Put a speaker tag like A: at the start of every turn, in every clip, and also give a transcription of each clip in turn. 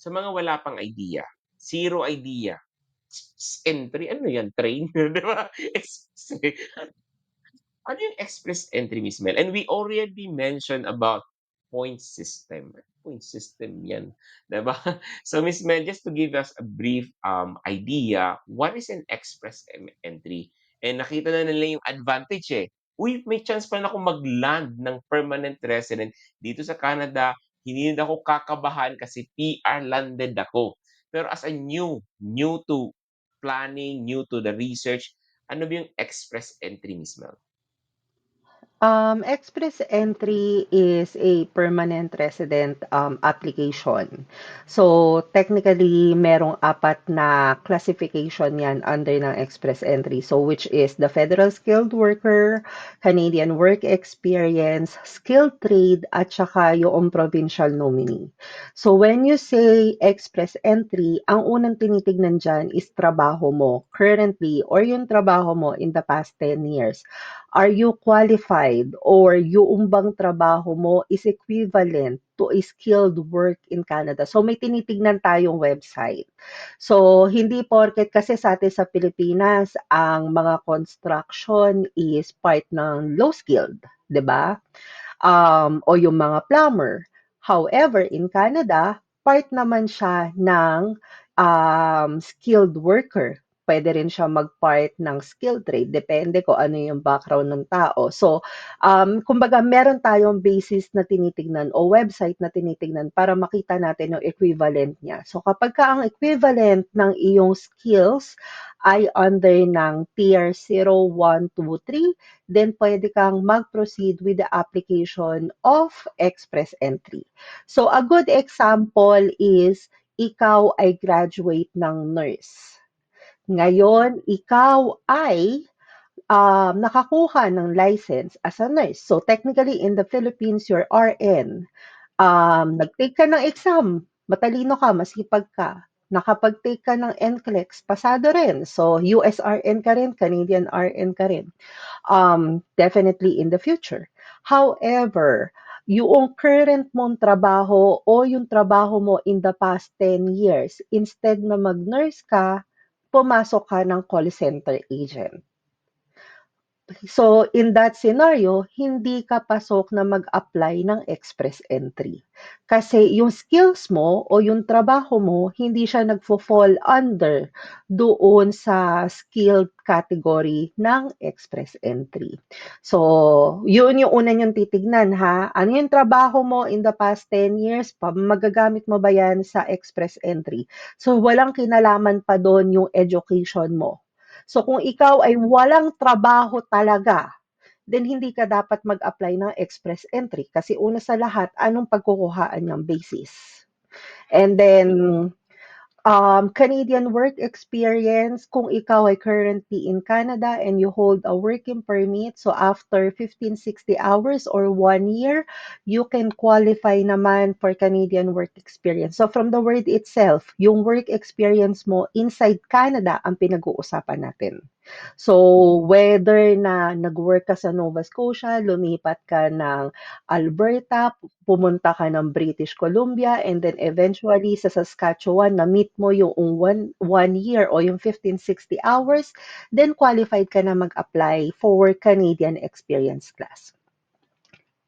A: Sa mga wala pang idea, zero idea, entry, ano 'yan train, 'di ba? Ano yung express entry, Miss Mel? And we already mentioned about point system. Point system 'yan, 'di ba? So, Miss Mel, just to give us a brief, um, idea, what is an express entry? And nakita na nila yung advantage, eh. "Uy, may chance pa na akong mag-land ng permanent resident dito sa Canada. Hindi na ako kakabahan kasi PR landed ako." Pero as a new, new to planning, new to the research, ano ba yung express entry, Miss Mel?
B: Um, express entry is a permanent resident um, application. So, technically, merong apat na classification yan under ng express entry. So, which is the Federal Skilled Worker, Canadian Work Experience, Skilled Trade, at saka yung provincial nominee. So, when you say express entry, ang unang tinitignan dyan is trabaho mo currently or yung trabaho mo in the past 10 years. Are you qualified or yung bang trabaho mo is equivalent to a skilled work in Canada? So may tinitignan tayong website. So hindi porket kasi sa atin sa Pilipinas ang mga construction is part ng low skilled, 'di ba? Um, o yung mga plumber. However, in Canada, part naman siya ng um, skilled worker pwede rin siya mag-part ng skill trade. Depende kung ano yung background ng tao. So, um, kumbaga, meron tayong basis na tinitignan o website na tinitignan para makita natin yung equivalent niya. So, kapag ka ang equivalent ng iyong skills ay under ng tier 0, 1, 2, 3, then pwede kang mag-proceed with the application of express entry. So, a good example is ikaw ay graduate ng nurse ngayon, ikaw ay um, nakakuha ng license as a nurse. So technically, in the Philippines, you're RN. Um, nag-take ka ng exam, matalino ka, masipag ka. Nakapag-take ka ng NCLEX, pasado rin. So, USRN ka rin, Canadian RN ka rin. Um, definitely in the future. However, yung current mong trabaho o yung trabaho mo in the past 10 years, instead na mag-nurse ka, pumasok ka ng call center agent. So, in that scenario, hindi ka pasok na mag-apply ng express entry. Kasi yung skills mo o yung trabaho mo, hindi siya nagfo-fall under doon sa skilled category ng express entry. So, yun yung una niyong titignan ha. Ano yung trabaho mo in the past 10 years? Magagamit mo ba yan sa express entry? So, walang kinalaman pa doon yung education mo So kung ikaw ay walang trabaho talaga, then hindi ka dapat mag-apply ng express entry kasi una sa lahat, anong pagkukuhaan ng basis? And then, um, Canadian work experience, kung ikaw ay currently in Canada and you hold a working permit, so after 15, 60 hours or one year, you can qualify naman for Canadian work experience. So from the word itself, yung work experience mo inside Canada ang pinag-uusapan natin. So, whether na nag-work ka sa Nova Scotia, lumipat ka ng Alberta, pumunta ka ng British Columbia, and then eventually sa Saskatchewan, na-meet mo yung one, one year o yung 15-60 hours, then qualified ka na mag-apply for Canadian Experience Class.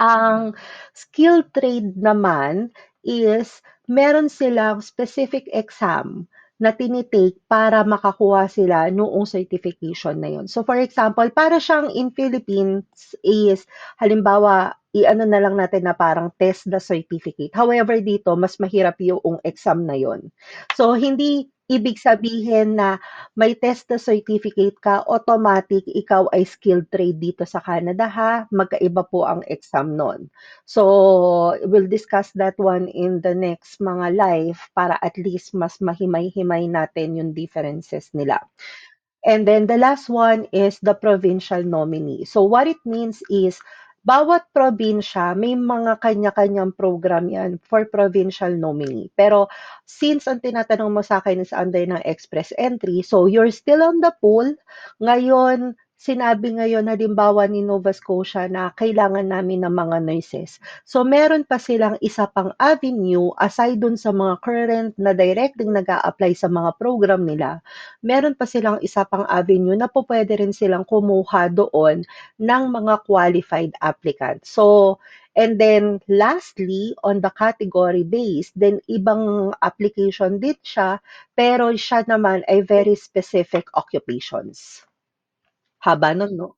B: Ang skill trade naman is meron silang specific exam na tinitake para makakuha sila noong certification na yun. So for example, para siyang in Philippines is halimbawa i-ano na lang natin na parang test the certificate. However, dito mas mahirap yung exam na yon. So hindi ibig sabihin na may test the certificate ka, automatic ikaw ay skilled trade dito sa Canada ha. Magkaiba po ang exam nun. So, we'll discuss that one in the next mga live para at least mas mahimay-himay natin yung differences nila. And then the last one is the provincial nominee. So what it means is bawat probinsya may mga kanya-kanyang program yan for provincial nominee. Pero since ang tinatanong mo sa akin is under ng express entry, so you're still on the pool, ngayon sinabi ngayon halimbawa ni Nova Scotia na kailangan namin ng mga nurses. So meron pa silang isa pang avenue aside dun sa mga current na directly nag apply sa mga program nila, meron pa silang isa pang avenue na pupuwede rin silang kumuha doon ng mga qualified applicants. So and then lastly, on the category base, then ibang application din siya, pero siya naman ay very specific occupations. Haba nun 'no?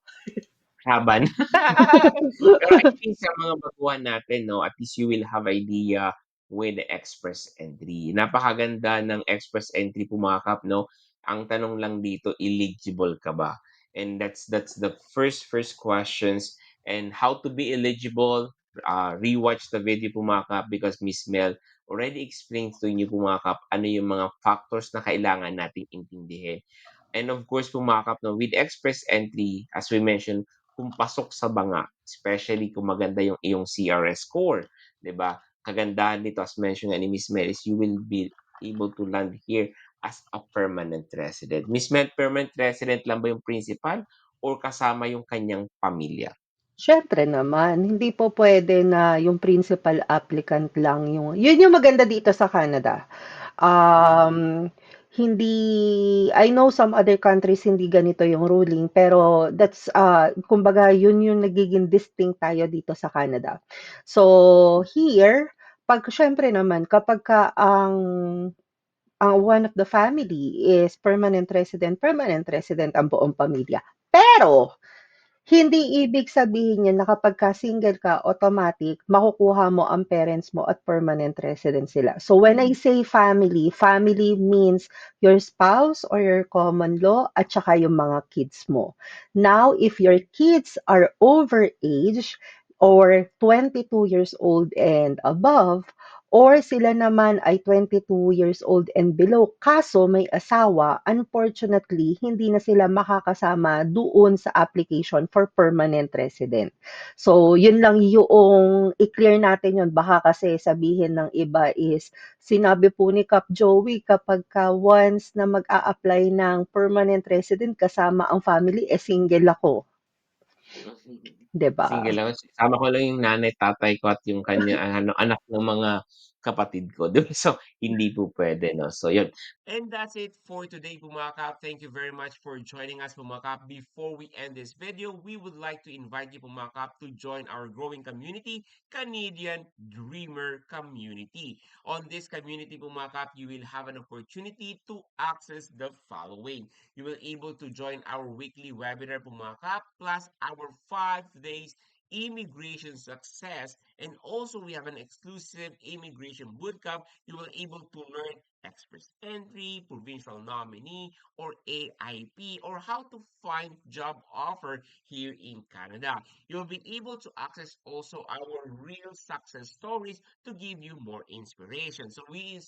A: Haba na. Pero I think sa mga baguhan natin 'no, at least you will have idea with the express entry. Napakaganda ng express entry po mga kap 'no. Ang tanong lang dito, eligible ka ba? And that's that's the first first questions and how to be eligible, uh, rewatch the video po mga kap because Miss Mel already explained to inyo po mga kap ano yung mga factors na kailangan nating intindihin. And of course po mga kap 'no, with express entry, as we mentioned, kung pasok sa banga, especially kung maganda yung iyong CRS score, 'di ba? Kagandahan nito as mentioned ni Miss Mel is you will be able to land here as a permanent resident. Miss Mel, permanent resident lang ba yung principal or kasama yung kanyang pamilya?
B: Siyempre naman, hindi po puwede na yung principal applicant lang yung yun yung maganda dito sa Canada. Um, hindi I know some other countries hindi ganito yung ruling pero that's, ah, kumbaga yun yung nagiging distinct tayo dito sa Canada. So, here, 'pag siyempre naman kapagka ang ang one of the family is permanent resident, permanent resident ang buong pamilya. Pero hindi ibig sabihin niyan na kapagka single ka, automatic makukuha mo ang parents mo at permanent resident sila. So when I say family, family means your spouse or your common law at saka yung mga kids mo. Now, if your kids are over age or 22 years old and above, or sila naman ay 22 years old and below kaso may asawa, unfortunately, hindi na sila makakasama doon sa application for permanent resident. So, yun lang yung i-clear natin yun. Baka kasi sabihin ng iba is, sinabi po ni Kap Joey, kapag ka once na mag-a-apply ng permanent resident kasama ang family, eh single ako. 'Di ba?
A: Single ako, sama ko lang yung nanay, tatay ko at yung kanya ano, anak ng mga kapatid ko, 'di ba? So, hindi po puwede 'no, so yun. And that's it for today po mga kap. Thank you very much for joining us po mga kap. Before we end this video, we would like to invite you po mga kap to join our growing community, Canadian Dreamer Community. On this community po mga kap, you will have an opportunity to access the following. You will able to join our weekly webinar po mga kap, plus our 5 days immigration success and also we have an exclusive immigration bootcamp you will be able to learn express entry provincial nominee or aip or how to find job offer here in canada. You'll be able to access also our real success stories to give you more inspiration. So we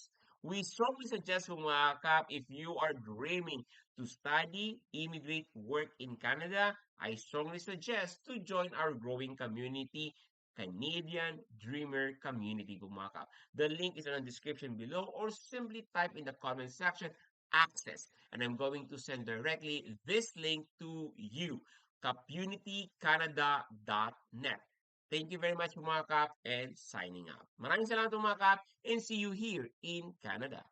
A: we strongly suggest mga kap if you are dreaming to study, immigrate, work in Canada, I strongly suggest to join our growing community, Canadian Dreamer Community po mga kap. The link is in the description below or simply type in the comment section access and I'm going to send directly this link to you communitycanada.net. Thank you very much mga kap and signing out. Maraming salamat mga kap and see you here in Canada.